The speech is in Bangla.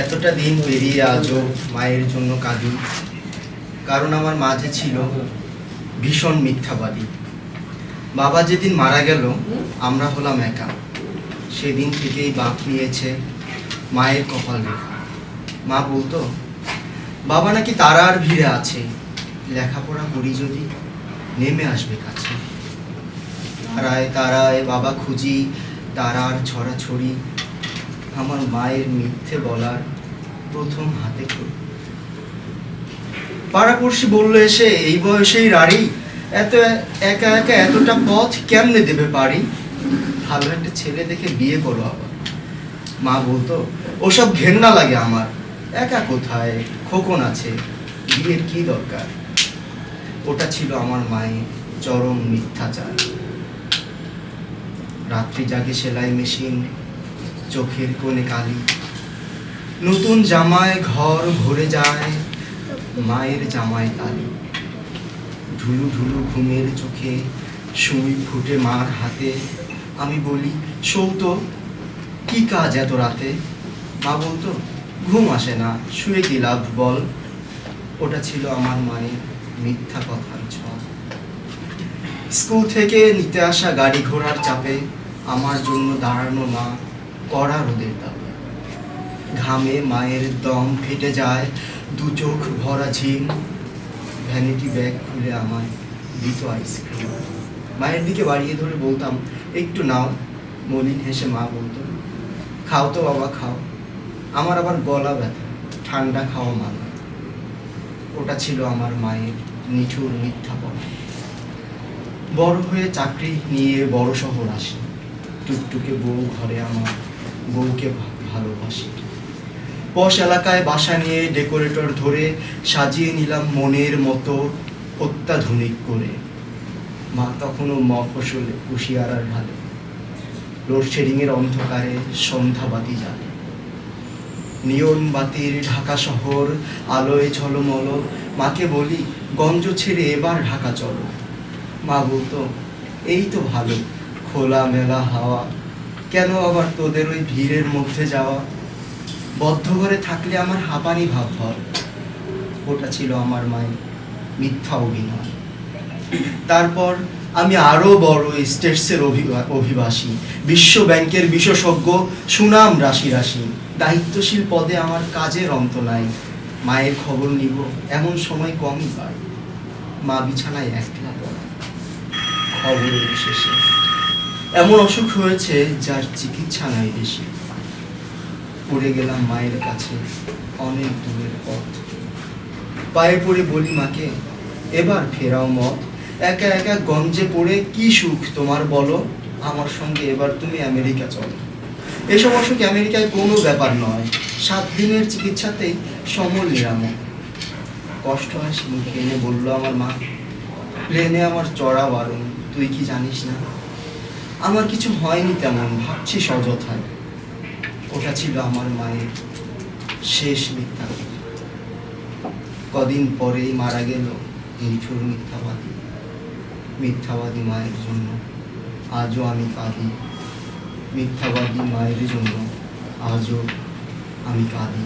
এতটা দিন পেরিয়ে আজও মায়ের জন্য কাঁদি কারণ আমার মাঝে ছিল ভীষণ মিথ্যাবাদী। বাবা যেদিন মারা গেল, আমরা হলাম একা। সেদিন থেকেই বাপ নিয়েছে মায়ের কপাল রেখা। মা বলতো, বাবা নাকি তারার ভিড়ে আছে, লেখাপড়া করি যদি, নেমে আসবে কাছে। তারায় তারায় বাবা খুঁজি, তারার ছড়াছড়ি আমার মায়ের মিথ্যে বলার প্রথম হাতে পাড়াপড়শি বলল এসে, এই বয়সেই রাড়ি এত একা একা এতটা পথ কেমনে দেবে পারি? ভালো একটা ছেলে দেখে বিয়ে করো আবার। মা বলতো, ওসব ঘেন্না লাগে আমার। একা কোথায়? খোকন আছে। বিয়ের কি দরকার? ওটা ছিল আমার মায়ের চরম মিথ্যাচার। রাত্রি জাগে সেলাই মেশিন চোখের কোণে কালি। নতুন জামায় ঘর ভরে যায়, মায়ের জামায় কালি ঢুলু ঢুলু ঘুমের চোখে সুই ফুটে মার হাতে। আমি বলি সৌত কি কাজ এত রাতে? মা বলতো, ঘুম আসে না, শুয়ে কি লাভ বল? ওটা ছিল আমার মায়ের মিথ্যা কথার ছল। স্কুল থেকে নিতে আসা গাড়ি ঘোড়ার চাপে আমার জন্য দাঁড়ানো মা কড়া রোদের তাপে। ঘামে মায়ের দম ফেটে যায়, দু চোখ ভরা ঝিম। ভ্যানিটি ব্যাগ খুলে আমায় দিত আইসক্রিম মায়ের দিকে বাড়িয়ে ধরে বলতাম, একটু নাও। মলিন হেসে মা বলতো, খাও তো বাবা, খাও। আমার আবার গলা ব্যথা, ঠান্ডা খাওয়া মানা। ওটা ছিল আমার মায়ের নিঠুর মিথ্যা বলা বড় হয়ে চাকরি নিয়ে বড় শহর আসি। টুকটুকে বউ ঘরে আমার বউকে ভালোবাসি। পশ এলাকায় বাসা নিয়ে ডেকোরেটর ধরে সাজিয়ে নিলাম মনের মতো অত্যাধুনিক করে। মা তখনও মফসলে কুশিয়ারার ঢালে। লোডশেডিংয়ের অন্ধকারে সন্ধ্যাবাতি জ্বালে। নিয়ন বাতির ঢাকা শহর, আলোয় ঝলমল। মাকে বলি, গঞ্জ ছেড়ে এবার ঢাকা চলো। মা বলতো, এই তো ভালো খোলা মেলা হাওয়া। কেন আবার তোদের ওই ভিড়ের মধ্যে যাওয়া? বদ্ধ ঘরে থাকলে আমার হাঁপানি ভাব হয়। ওটা ছিল আমার মায়ের মিথ্যা অভিনয়। তারপর আমি আরও বড় স্টেটসের অভিবা- অভিবাসী, বিশ্ব ব্যাংকের বিশেষজ্ঞ সুনাম রাশি রাশি। দায়িত্বশীল পদে আমার কাজের অন্ত নাই। মায়ের খবর নিব, এমন সময় কমই পাই। মা বিছানায় একলা পড়া। খবরের শেষে এমন অসুখ হয়েছে যার চিকিৎসা নাই বেশি পড়ে গেলাম মায়ের কাছে অনেক দূরের পথ। পায়ে পড়ে বলি, মাকে, এবার ফেরাও মত একা একা গঞ্জে পড়ে কি সুখ তোমার বলো? আমার সঙ্গে এবার তুমি আমেরিকা চলো। এসব অসুখ আমেরিকায় কোনো ব্যাপার নয়। সাত দিনের চিকিৎসাতেই সমল নিরাময়। কষ্ট হাসি মুখে এনে বলল, আমার মা, প্লেনে আমার চড়া বারণ। তুই কি জানিস না? আমার কিছু হয়নি তেমন, ভাবছি সযথায় ওটা ছিল আমার মায়ের শেষ মিথ্যা কদিন পরেই মারা গেল নিঠুর মিথ্যাবাদী। মিথ্যাবাদী মায়ের জন্য আজও আমি কাঁদি। মিথ্যাবাদী মায়ের জন্য আজও আমি কাঁদি।